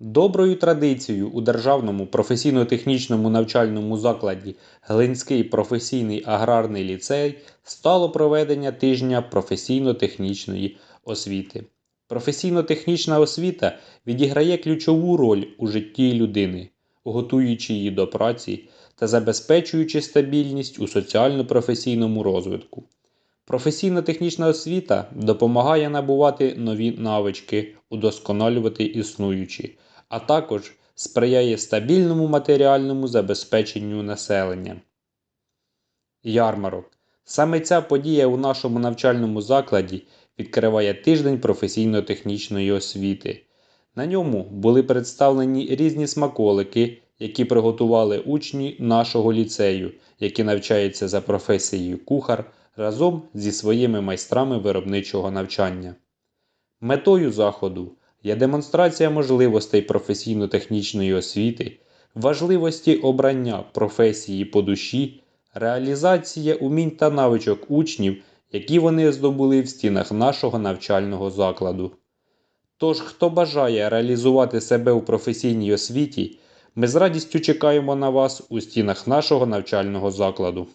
Доброю традицією у Державному професійно-технічному навчальному закладі Глинський професійний аграрний ліцей стало проведення тижня професійно-технічної освіти. Професійно-технічна освіта відіграє ключову роль у житті людини, готуючи її до праці та забезпечуючи стабільність у соціально-професійному розвитку. Професійно-технічна освіта допомагає набувати нові навички, удосконалювати існуючі, а також сприяє стабільному матеріальному забезпеченню населення. Ярмарок. Саме ця подія у нашому навчальному закладі відкриває тиждень професійно-технічної освіти. На ньому були представлені різні смаколики, які приготували учні нашого ліцею, які навчаються за професією кухар разом зі своїми майстрами виробничого навчання. Метою заходу є демонстрація можливостей професійно-технічної освіти, важливості обрання професії по душі, реалізація умінь та навичок учнів, які вони здобули в стінах нашого навчального закладу. Тож, хто бажає реалізувати себе у професійній освіті, ми з радістю чекаємо на вас у стінах нашого навчального закладу.